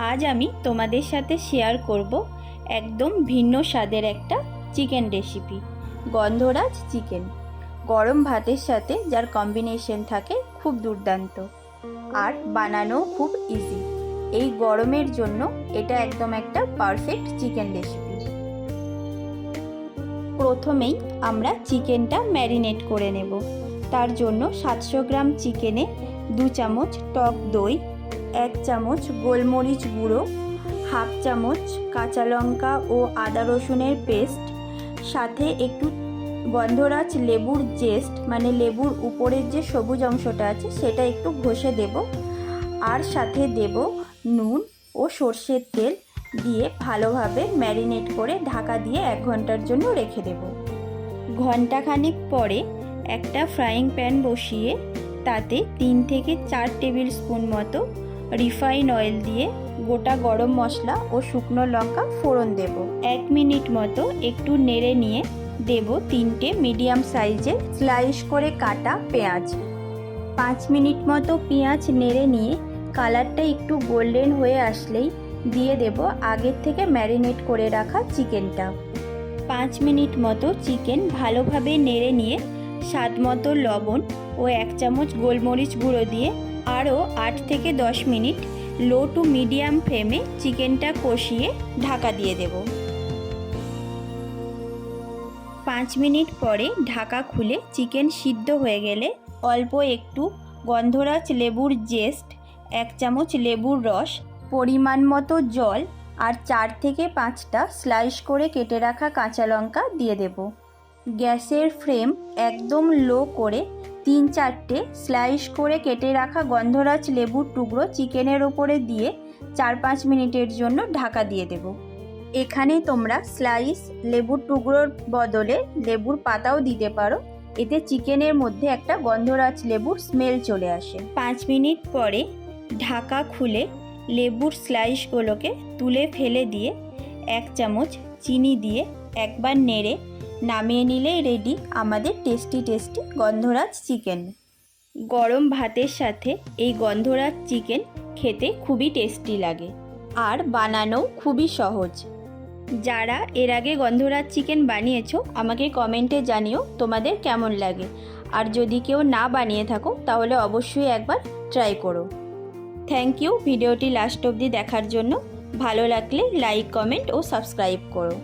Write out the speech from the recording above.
আজ আমি তোমাদের সাথে শেয়ার করব একদম ভিন্ন স্বাদের একটা চিকেন রেসিপি গন্ধরাজ চিকেন গরম ভাতের সাথে যার কম্বিনেশন থাকে খুব দুর্দান্ত আর বানানো খুব ইজি এই গরমের জন্য এটা একদম একটা পারফেক্ট চিকেন রেসিপি প্রথমেই আমরা চিকেনটা ম্যারিনেট করে নেব। তার জন্য সাতশো গ্রাম চিকেনে দু চামচ টক দই এক চামচ গোলমরিচ গুঁড়ো, হাফ চামচ কাঁচা লঙ্কা ও আদা রসুনের পেস্ট, সাথে একটু গন্ধরাজ লেবুর জেস্ট মানে লেবুর উপরের যে সবুজ অংশটা আছে সেটা একটু ঘষে দেব। আর সাথে দেব নুন ও সর্ষের তেল দিয়ে ভালোভাবে ম্যারিনেট করে ঢাকা দিয়ে এক ঘণ্টার জন্য রেখে দেব। ঘন্টাখানিক পরে একটা ফ্রাইং প্যান বসিয়ে তাতে তিন থেকে চার টেবিল স্পুন মতো রিফাইন অয়েল দিয়ে গোটা গরম মশলা ও শুকনো লঙ্কা ফোড়ন দেব। এক মিনিট মতো একটু নেড়ে নিয়ে দেব তিনটে মিডিয়াম সাইজে স্লাইস করে কাটা পেঁয়াজ। পাঁচ মিনিট মতো পেঁয়াজ নেড়ে নিয়ে কালারটা একটু গোল্ডেন হয়ে আসলেই দিয়ে দেব আগের থেকে ম্যারিনেট করে রাখা চিকেনটা। পাঁচ মিনিট মতো চিকেন ভালোভাবে নেড়ে নিয়ে স্বাদ মতো লবণ ও এক চামচ গোলমরিচ গুঁড়ো দিয়ে আরও আট থেকে দশ মিনিট লো টু মিডিয়াম ফ্লেমে চিকেনটা কষিয়ে ঢাকা দিয়ে দেব। পাঁচ মিনিট পরে ঢাকা খুলে চিকেন সিদ্ধ হয়ে গেলে অল্প একটু গন্ধরাজ লেবুর জেস্ট, এক চামচ লেবুর রস, পরিমাণ মতো জল আর চার থেকে পাঁচটা স্লাইস করে কেটে রাখা কাঁচা লঙ্কা দিয়ে দেব। গ্যাসের ফ্লেম একদম লো করে তিন চারটে স্লাইস করে কেটে রাখা গন্ধরাজ লেবুর টুকরো চিকেনের ওপরে দিয়ে চার পাঁচ মিনিটের জন্য ঢাকা দিয়ে দেব। এখানে তোমরা স্লাইস লেবুর টুকরোর বদলে লেবুর পাতাও দিতে পারো। এতে চিকেনের মধ্যে একটা গন্ধরাজ লেবুর স্মেল চলে আসে। পাঁচ মিনিট পরে ঢাকা খুলে লেবুর স্লাইসগুলোকে তুলে ফেলে দিয়ে এক চামচ চিনি দিয়ে একবার নেড়ে নামিয়ে নিলেই রেডি আমাদের টেস্টি টেস্টি গন্ধরাজ চিকেন গরম ভাতের সাথে এই গন্ধরাজ চিকেন খেতে খুবই টেস্টি লাগে, আর বানানো খুবই সহজ। যারা এর আগে গন্ধরাজ চিকেন বানিয়েছ, আমাকে কমেন্টে জানিও তোমাদের কেমন লাগে। আর যদি কেউ না বানিয়ে থাকো, তাহলে অবশ্যই একবার ট্রাই করো। থ্যাংক ইউ ভিডিওটি লাস্ট অবধি দেখার জন্য। ভালো লাগলে লাইক কমেন্ট ও সাবস্ক্রাইব করো।